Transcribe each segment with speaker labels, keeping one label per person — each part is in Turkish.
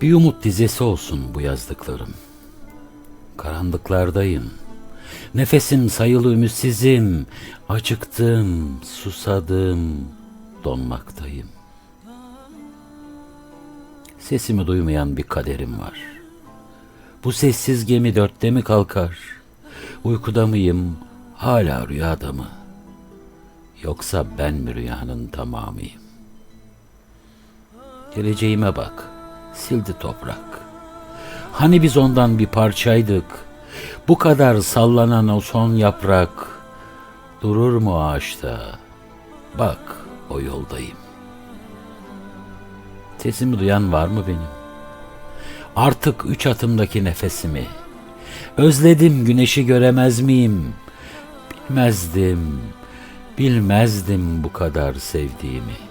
Speaker 1: Bir umut dizesi olsun bu yazdıklarım. Karanlıklardayım. Nefesim sayılı ümitsizim. Acıktım, susadım, donmaktayım. Sesimi duymayan bir kaderim var. Bu sessiz gemi dörtte mi kalkar? Uykuda mıyım, hala rüyada mı? Yoksa ben mi rüyanın tamamıyım? Geleceğime bak, sildi toprak. Hani biz ondan bir parçaydık. Bu kadar sallanan o son yaprak durur mu ağaçta? Bak o yoldayım. Sesimi duyan var mı benim? Artık üç atımdaki nefesimi. Özledim güneşi göremez miyim? Bilmezdim, bilmezdim bu kadar sevdiğimi.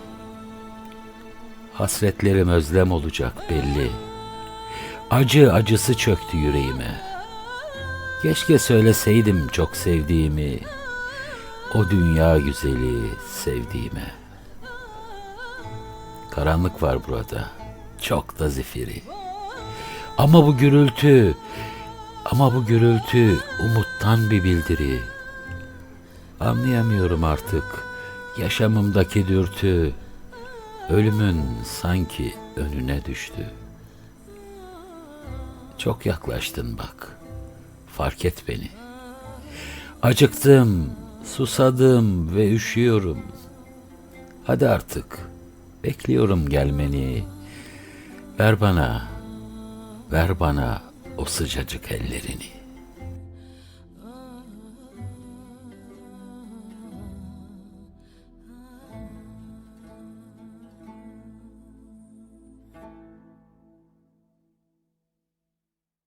Speaker 1: Hasretlerim özlem olacak belli. Acı acısı çöktü yüreğime. Keşke söyleseydim çok sevdiğimi. O dünya güzeli sevdiğime. Karanlık var burada. Çok da zifiri. Ama bu gürültü, ama bu gürültü umuttan bir bildiri. Anlayamıyorum artık yaşamımdaki dürtü. Ölümün sanki önüne düştü. Çok yaklaştın bak. Fark et beni. Acıktım, susadım ve üşüyorum. Hadi artık. Bekliyorum gelmeni. Ver bana, ver bana o sıcacık ellerini.